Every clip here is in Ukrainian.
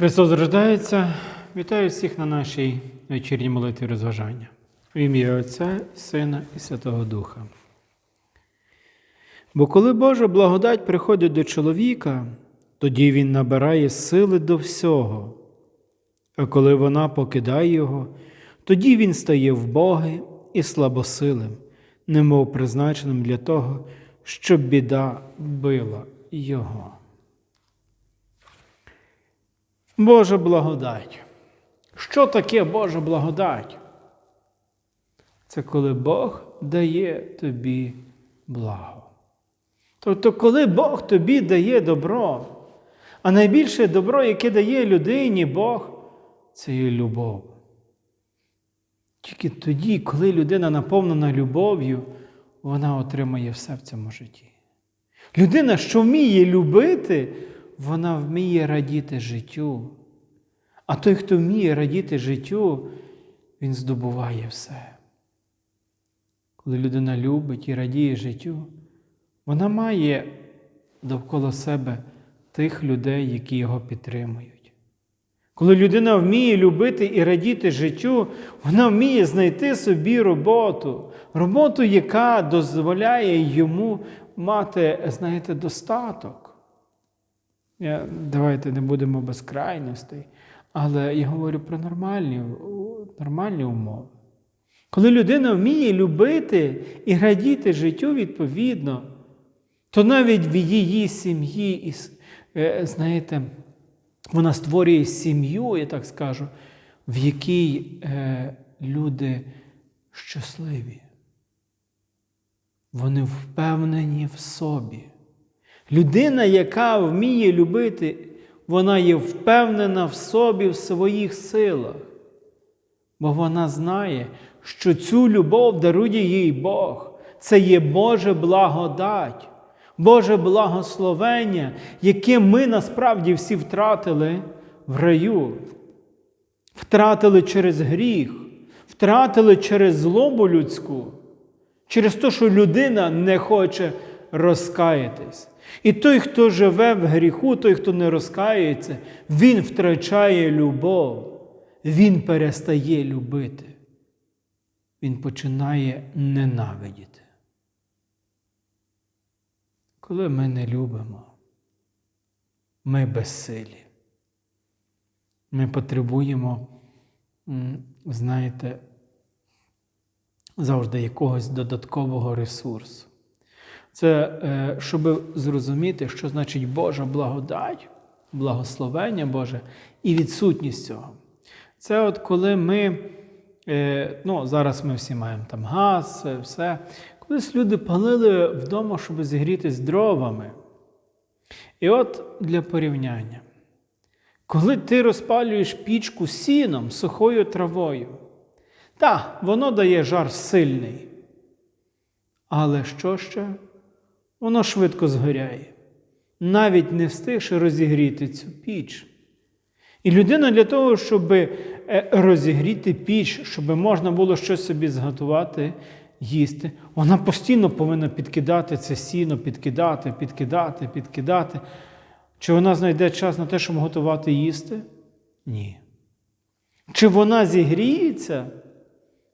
Христос рождається. Вітаю всіх на нашій вечірній молитві розважання. В ім'я Отця, Сина і Святого Духа. Бо коли Божа благодать приходить до чоловіка, тоді він набирає сили до всього. А коли вона покидає його, тоді він стає вбогий і слабосилим, немов призначеним для того, щоб біда била його. Божа благодать. Що таке Божа благодать? Це коли Бог дає тобі благо. Тобто, коли Бог тобі дає добро, а найбільше добро, яке дає людині Бог, це є любов. Тільки тоді, коли людина наповнена любов'ю, вона отримає все в цьому житті. Людина, що вміє любити, вона вміє радіти життю. А той, хто вміє радіти життю, він здобуває все. Коли людина любить і радіє життю, вона має довкола себе тих людей, які його підтримують. Коли людина вміє любити і радіти життю, вона вміє знайти собі роботу, роботу, яка дозволяє йому мати, знаєте, достаток. Я, Давайте не будемо без крайностей, але я говорю про нормальні, нормальні умови. Коли людина вміє любити і радіти життю відповідно, то навіть в її сім'ї, е, знаєте, вона створює сім'ю, я так скажу, в якій е, люди щасливі. Вони впевнені в собі. Людина, яка вміє любити, вона є впевнена в собі, в своїх силах. Бо вона знає, що цю любов дарує їй Бог. Це є Боже благодать, Боже благословення, яке ми насправді всі втратили в раю. Втратили через гріх, втратили через злобу людську, через те, що людина не хоче розкаятись. І той, хто живе в гріху, той, хто не розкається, він втрачає любов, він перестає любити. Він починає ненавидіти. Коли ми не любимо, ми безсилі. Ми потребуємо, знаєте, завжди якогось додаткового ресурсу. Це щоб зрозуміти, що значить Божа благодать, благословення Боже і відсутність цього. Це от коли ми, ну зараз ми всі маємо там газ, все. Колись люди палили вдома, щоб зігрітись дровами. І от для порівняння. Коли ти розпалюєш пічку сіном, сухою травою, так, воно дає жар сильний. Але що ще? Воно швидко згоряє, навіть не встигши розігріти цю піч. І людина для того, щоб розігріти піч, щоб можна було щось собі зготувати, їсти, вона постійно повинна підкидати це сіно, підкидати, підкидати, підкидати. Чи вона знайде час на те, щоб готувати їсти? Ні. Чи вона зігріється?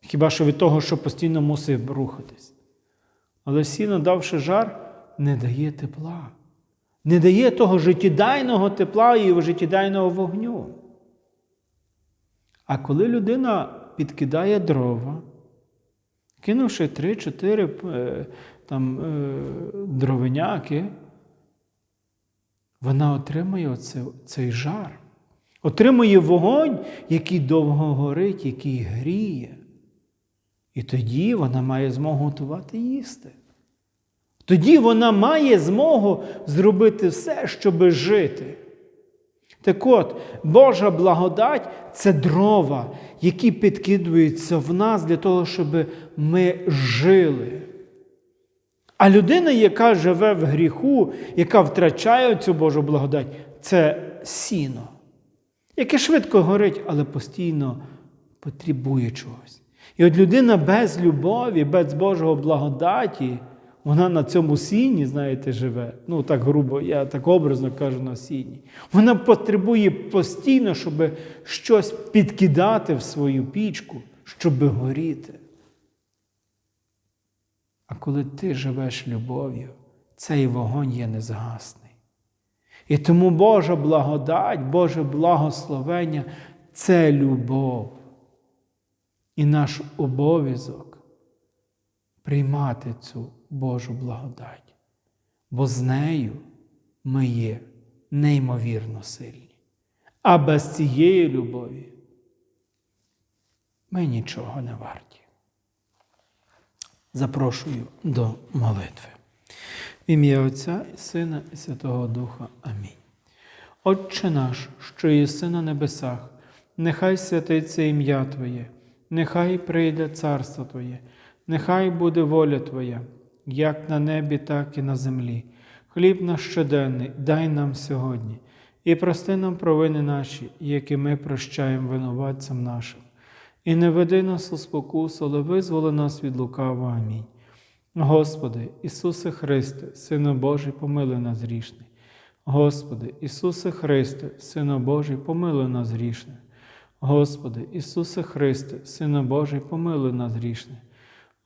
Хіба що від того, що постійно мусить рухатись. Але сіно, давши жар, не дає тепла, не дає того життєдайного тепла і життєдайного вогню. А коли людина підкидає дрова, кинувши 3-4 там, дровиняки, вона отримує оце, цей жар, отримує вогонь, який довго горить, який гріє. І тоді вона має змогу готувати їсти. Тоді вона має змогу зробити все, щоб жити. Так от, Божа благодать це дрова, які підкидуються в нас для того, щоб ми жили. А людина, яка живе в гріху, яка втрачає цю Божу благодать, це сіно, яке швидко горить, але постійно потребує чогось. І от людина без любові, без Божого благодаті, вона на цьому сіні, знаєте, живе. Ну, так грубо, я так образно кажу на сіні. Вона потребує постійно, щоб щось підкидати в свою пічку, щоб горіти. А коли ти живеш любов'ю, цей вогонь є незгасний. І тому Божа благодать, Боже благословення це любов. І наш обов'язок приймати цю Божу благодать, бо з нею ми є неймовірно сильні. А без цієї любові ми нічого не варті. Запрошую до молитви. В ім'я Отця і Сина і Святого Духа. Амінь. Отче наш, що єси на небесах, нехай святиться ім'я Твоє, нехай прийде царство Твоє, нехай буде воля Твоя, як на небі, так і на землі. Хліб наш щоденний дай нам сьогодні, і прости нам провини наші, які ми прощаємо винуватцям нашим. І не веди нас у спокусу, але визволи нас від лукавого. Амінь. Господи, Ісусе Христе, Сину Божий, помилуй нас грішний. Господи, Ісусе Христе, Сину Божий, помилуй нас грішних. Господи, Ісусе Христе, Сину Божий, помилуй нас грішних.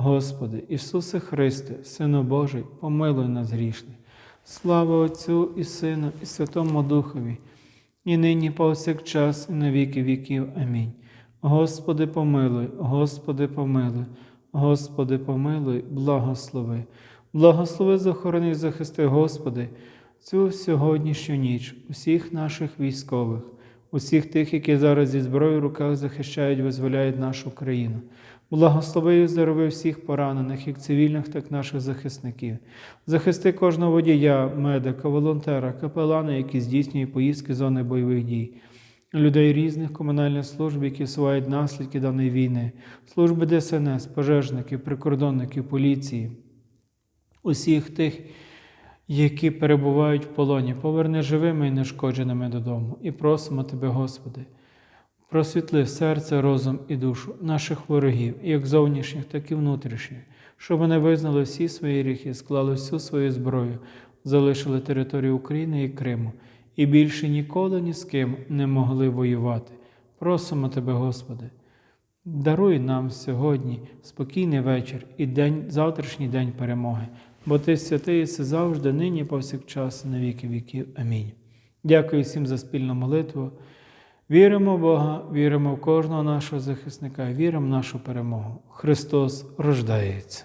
Господи, Ісусе Христе, Сину Божий, помилуй нас грішних. Слава Отцю і Сину, і Святому Духові, і нині повсякчас, і на віки віків. Амінь. Господи, помилуй, Господи, помилуй, Господи, помилуй, благослови. Благослови, захорони, захисти, Господи, цю сьогоднішню ніч, усіх наших військових, усіх тих, які зараз зі зброєю в руках захищають, визволяють нашу країну. Благослови і здорови всіх поранених, як цивільних, так і наших захисників. Захисти кожного водія, медика, волонтера, капелана, які здійснюють поїздки зони бойових дій людей різних комунальних служб, які усувають наслідки даної війни, служби ДСНС, пожежників, прикордонників, поліції, усіх тих, які перебувають в полоні, поверни живими і нешкодженими додому. І просимо Тебе, Господи, просвітли серце, розум і душу наших ворогів, як зовнішніх, так і внутрішніх, щоб вони визнали всі свої гріхи, склали всю свою зброю, залишили територію України і Криму і більше ніколи ні з ким не могли воювати. Просимо Тебе, Господи, даруй нам сьогодні спокійний вечір і день, завтрашній день перемоги, бо Ти святий єси завжди, нині, повсякчас, і на віки віків. Амінь. Дякую всім за спільну молитву. Віримо в Бога, віримо в кожного нашого захисника, віримо в нашу перемогу. Христос рождається.